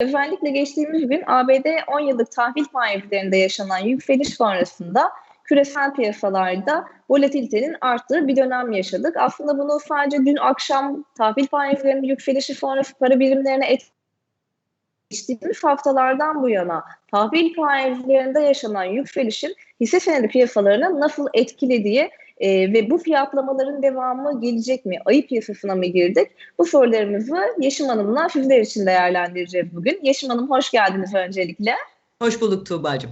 Özellikle geçtiğimiz gün ABD 10 yıllık tahvil faizlerinde yaşanan yükseliş sonrasında küresel piyasalarda volatilitenin arttığı bir dönem yaşadık. Aslında bunu sadece dün akşam tahvil faizlerinin yükselişi sonrası para birimlerine et geçtiğimiz haftalardan bu yana tahvil faizlerinde yaşanan yükselişin hisse senedi piyasalarını nasıl etkilediği e, ve bu fiyatlamaların devamı gelecek mi? Ayı piyasasına mı girdik? Bu sorularımızı Yeşim Hanım'la sizler için değerlendireceğiz bugün. Yeşim Hanım hoş geldiniz öncelikle. Hoş bulduk Tuğba'cığım.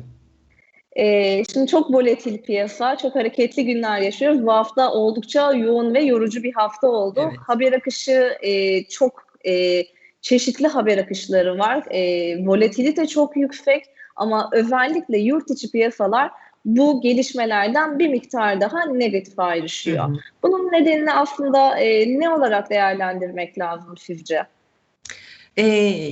Ee, şimdi çok volatil piyasa, çok hareketli günler yaşıyoruz. Bu hafta oldukça yoğun ve yorucu bir hafta oldu. Evet. Haber akışı e, çok e, çeşitli haber akışları var. E, volatilite çok yüksek ama özellikle yurt içi piyasalar bu gelişmelerden bir miktar daha negatif ayrışıyor. Hı hı. Bunun nedenini aslında e, ne olarak değerlendirmek lazım sizce? Ee,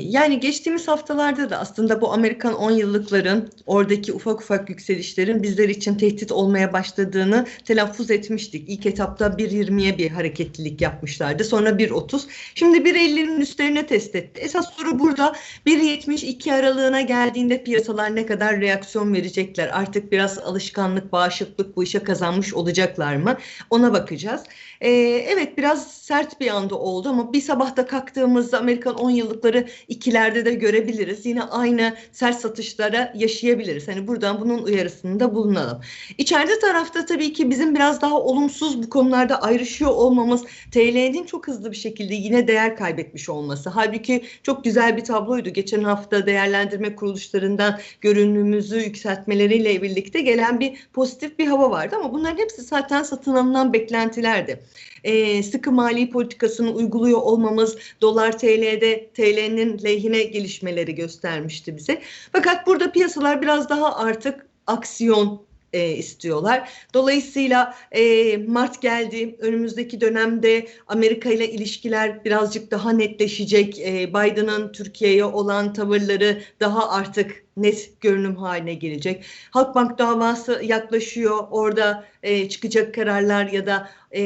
yani geçtiğimiz haftalarda da aslında bu Amerikan 10 yıllıkların oradaki ufak ufak yükselişlerin bizler için tehdit olmaya başladığını telaffuz etmiştik. İlk etapta 1.20'ye bir hareketlilik yapmışlardı. Sonra 1.30. Şimdi 1.50'nin üstlerine test etti. Esas soru burada 1.72 aralığına geldiğinde piyasalar ne kadar reaksiyon verecekler? Artık biraz alışkanlık, bağışıklık bu işe kazanmış olacaklar mı? Ona bakacağız. Ee, evet biraz sert bir anda oldu ama bir sabahta kalktığımızda Amerikan 10 yıllıkları ikilerde de görebiliriz. Yine aynı sert satışlara yaşayabiliriz. Hani buradan bunun uyarısını da bulunalım. İçeride tarafta tabii ki bizim biraz daha olumsuz bu konularda ayrışıyor olmamız TL'nin çok hızlı bir şekilde yine değer kaybetmiş olması. Halbuki çok güzel bir tabloydu. Geçen hafta değerlendirme kuruluşlarından görünümümüzü yükseltmeleriyle birlikte gelen bir pozitif bir hava vardı ama bunların hepsi zaten satın alınan beklentilerdi e, sıkı mali politikasını uyguluyor olmamız dolar TL'de TL'nin lehine gelişmeleri göstermişti bize. Fakat burada piyasalar biraz daha artık aksiyon e, istiyorlar. Dolayısıyla e, Mart geldi. Önümüzdeki dönemde Amerika ile ilişkiler birazcık daha netleşecek. E, Biden'ın Türkiye'ye olan tavırları daha artık net görünüm haline gelecek. Halkbank davası yaklaşıyor. Orada e, çıkacak kararlar ya da e,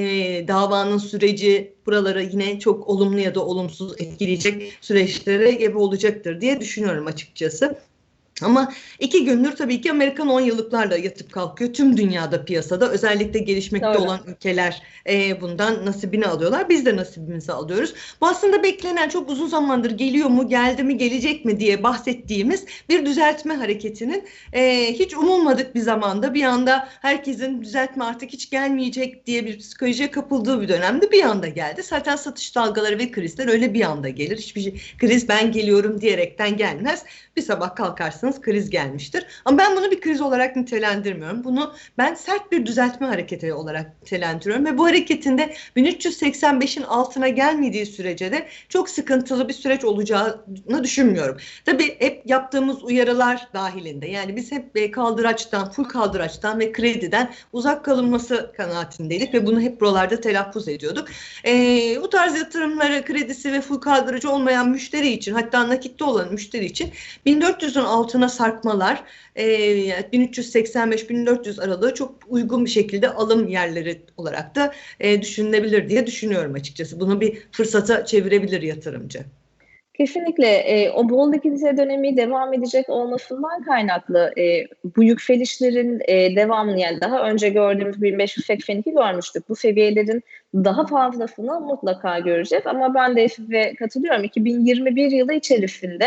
davanın süreci buralara yine çok olumlu ya da olumsuz etkileyecek süreçlere gebe olacaktır diye düşünüyorum açıkçası. Ama iki gündür tabii ki Amerikan 10 yıllıklarla yatıp kalkıyor. Tüm dünyada piyasada özellikle gelişmekte Doğru. olan ülkeler e, bundan nasibini alıyorlar. Biz de nasibimizi alıyoruz. Bu aslında beklenen çok uzun zamandır geliyor mu, geldi mi, gelecek mi diye bahsettiğimiz bir düzeltme hareketinin e, hiç umulmadık bir zamanda bir anda herkesin düzeltme artık hiç gelmeyecek diye bir psikolojiye kapıldığı bir dönemde bir anda geldi. Zaten satış dalgaları ve krizler öyle bir anda gelir. Hiçbir şey, kriz ben geliyorum diyerekten gelmez. Bir sabah kalkarsınız kriz gelmiştir. Ama ben bunu bir kriz olarak nitelendirmiyorum. Bunu ben sert bir düzeltme hareketi olarak nitelendiriyorum ve bu hareketinde 1385'in altına gelmediği sürece de çok sıkıntılı bir süreç olacağını düşünmüyorum. Tabii hep yaptığımız uyarılar dahilinde. Yani biz hep e, kaldıraçtan, full kaldıraçtan ve krediden uzak kalınması kanaatindeydik ve bunu hep buralarda telaffuz ediyorduk. E, bu tarz yatırımları kredisi ve full kaldırıcı olmayan müşteri için hatta nakitte olan müşteri için 1400'ün altına sarkmalar e, 1385-1400 aralığı çok uygun bir şekilde alım yerleri olarak da e, düşünülebilir diye düşünüyorum açıkçası. Bunu bir fırsata çevirebilir yatırımcı. Kesinlikle e, o bol likidite dönemi devam edecek olmasından kaynaklı e, bu yükselişlerin e, devamını yani daha önce gördüğümüz 1582 görmüştük. Bu seviyelerin daha fazlasını mutlaka göreceğiz ama ben de size katılıyorum. 2021 yılı içerisinde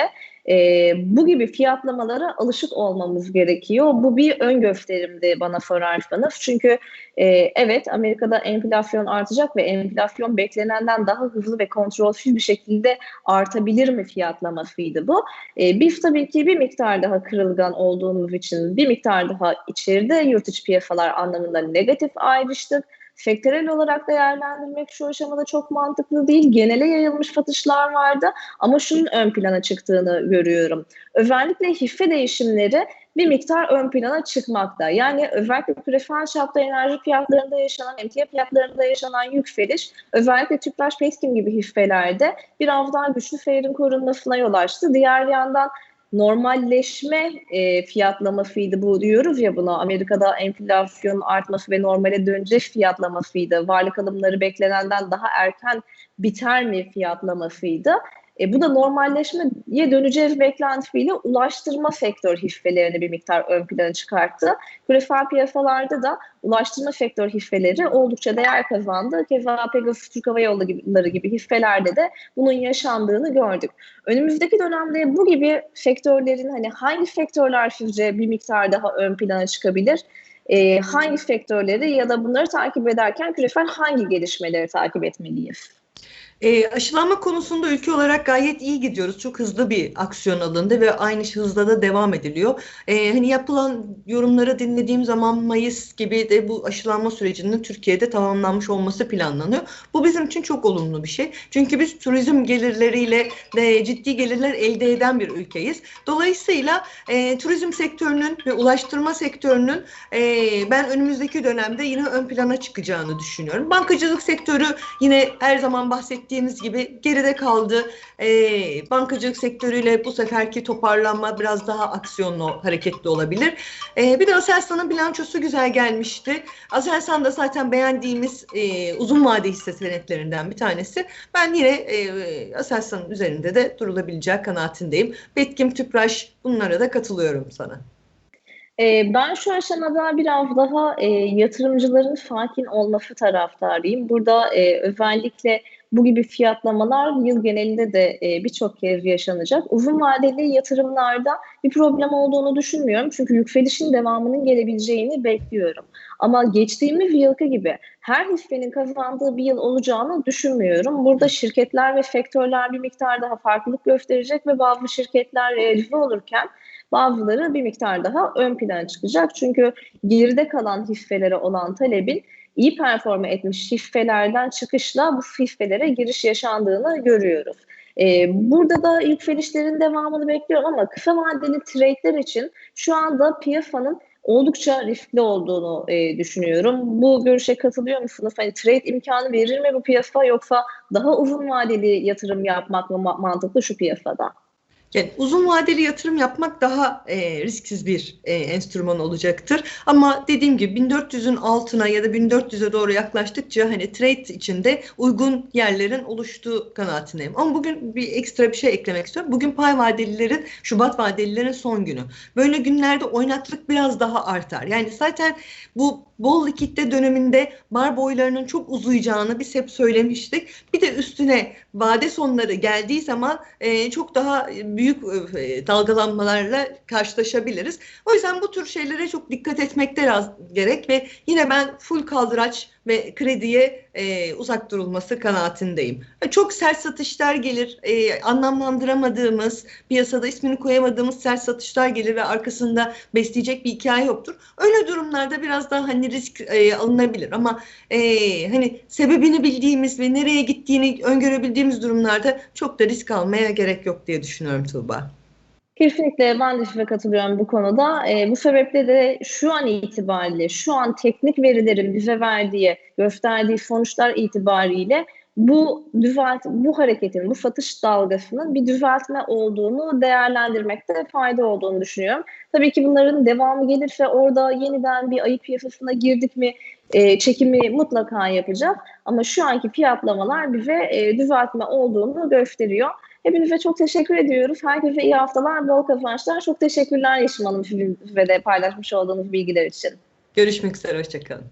e, bu gibi fiyatlamalara alışık olmamız gerekiyor. Bu bir ön gösterimdi bana sorarsanız. Çünkü e, evet Amerika'da enflasyon artacak ve enflasyon beklenenden daha hızlı ve kontrolsüz bir şekilde artabilir mi fiyatlamasıydı bu. E, biz tabii ki bir miktar daha kırılgan olduğumuz için bir miktar daha içeride yurt içi piyasalar anlamında negatif ayrıştık. Sektörel olarak değerlendirmek şu aşamada çok mantıklı değil. Genele yayılmış satışlar vardı ama şunun ön plana çıktığını görüyorum. Özellikle hisse değişimleri bir miktar ön plana çıkmakta. Yani özellikle küresel çapta enerji fiyatlarında yaşanan, emtia fiyatlarında yaşanan yükseliş özellikle Tüpraş Peskim gibi hisselerde biraz daha güçlü seyrin korunmasına yol açtı. Diğer yandan normalleşme e, fiyatlamasıydı bu diyoruz ya buna. Amerika'da enflasyon artması ve normale dönecek fiyatlamasıydı. Varlık alımları beklenenden daha erken biter mi fiyatlamasıydı. E, bu da normalleşmeye döneceğiz beklentisiyle ulaştırma sektör hisselerini bir miktar ön plana çıkarttı. Küresel piyasalarda da ulaştırma sektör hisseleri oldukça değer kazandı. Keza Pegasus Türk Hava Yolları gibi hisselerde de bunun yaşandığını gördük. Önümüzdeki dönemde bu gibi sektörlerin hani hangi sektörler sizce bir miktar daha ön plana çıkabilir? Ee, hangi sektörleri ya da bunları takip ederken küresel hangi gelişmeleri takip etmeliyiz? E, aşılanma konusunda ülke olarak gayet iyi gidiyoruz. Çok hızlı bir aksiyon alındı ve aynı hızda da devam ediliyor. E, hani yapılan yorumları dinlediğim zaman Mayıs gibi de bu aşılanma sürecinin Türkiye'de tamamlanmış olması planlanıyor. Bu bizim için çok olumlu bir şey. Çünkü biz turizm gelirleriyle de ciddi gelirler elde eden bir ülkeyiz. Dolayısıyla e, turizm sektörünün ve ulaştırma sektörünün e, ben önümüzdeki dönemde yine ön plana çıkacağını düşünüyorum. Bankacılık sektörü yine her zaman bahsettiğim bahsettiğimiz gibi geride kaldı. E, bankacılık sektörüyle bu seferki toparlanma biraz daha aksiyonlu, hareketli olabilir. E, bir de Aselsan'ın bilançosu güzel gelmişti. Aselsan da zaten beğendiğimiz e, uzun vade hisse senetlerinden bir tanesi. Ben yine e, Aselsan'ın üzerinde de durulabileceği kanaatindeyim. Betkim Tüpraş bunlara da katılıyorum sana. Ben şu aşamada biraz daha e, yatırımcıların sakin olması taraftarıyım. Burada e, özellikle bu gibi fiyatlamalar yıl genelinde de e, birçok kez yaşanacak. Uzun vadeli yatırımlarda bir problem olduğunu düşünmüyorum. Çünkü yükselişin devamının gelebileceğini bekliyorum. Ama geçtiğimiz yılki gibi her hissenin kazandığı bir yıl olacağını düşünmüyorum. Burada şirketler ve sektörler bir miktar daha farklılık gösterecek ve bazı şirketler realize olurken bazıları bir miktar daha ön plan çıkacak. Çünkü geride kalan hisselere olan talebin iyi performa etmiş hisselerden çıkışla bu hisselere giriş yaşandığını görüyoruz. Ee, burada da yükselişlerin devamını bekliyorum ama kısa vadeli trade'ler için şu anda piyasanın oldukça riskli olduğunu e, düşünüyorum. Bu görüşe katılıyor musunuz? Hani trade imkanı verir mi bu piyasa yoksa daha uzun vadeli yatırım yapmak mı mantıklı şu piyasada? Yani uzun vadeli yatırım yapmak daha e, risksiz bir e, enstrüman olacaktır. Ama dediğim gibi 1400'ün altına ya da 1400'e doğru yaklaştıkça hani trade içinde uygun yerlerin oluştuğu kanaatindeyim. Ama bugün bir ekstra bir şey eklemek istiyorum. Bugün pay vadelilerin, Şubat vadelilerin son günü. Böyle günlerde oynaklık biraz daha artar. Yani zaten bu bol likitte döneminde bar boylarının çok uzayacağını biz hep söylemiştik. Bir de üstüne vade sonları geldiği zaman e, çok daha büyük e, dalgalanmalarla karşılaşabiliriz. O yüzden bu tür şeylere çok dikkat etmekte gerek ve yine ben full kaldıraç ve krediye e, uzak durulması kanaatindeyim. Çok sert satışlar gelir, e, anlamlandıramadığımız, piyasada ismini koyamadığımız sert satışlar gelir ve arkasında besleyecek bir hikaye yoktur. Öyle durumlarda biraz daha hani risk e, alınabilir ama e, hani sebebini bildiğimiz ve nereye gittiğini öngörebildiğimiz durumlarda çok da risk almaya gerek yok diye düşünüyorum Tuğba. Kesinlikle ben de size katılıyorum bu konuda. E, bu sebeple de şu an itibariyle, şu an teknik verilerin bize verdiği, gösterdiği sonuçlar itibariyle bu düzelt, bu hareketin, bu satış dalgasının bir düzeltme olduğunu değerlendirmekte fayda olduğunu düşünüyorum. Tabii ki bunların devamı gelirse orada yeniden bir ayıp piyasasına girdik mi e, çekimi mutlaka yapacak. Ama şu anki fiyatlamalar bize e, düzeltme olduğunu gösteriyor. Hepinize çok teşekkür ediyoruz. Herkese iyi haftalar, bol kazançlar. Çok teşekkürler Yeşim Hanım ve de paylaşmış olduğunuz bilgiler için. Görüşmek üzere, hoşçakalın.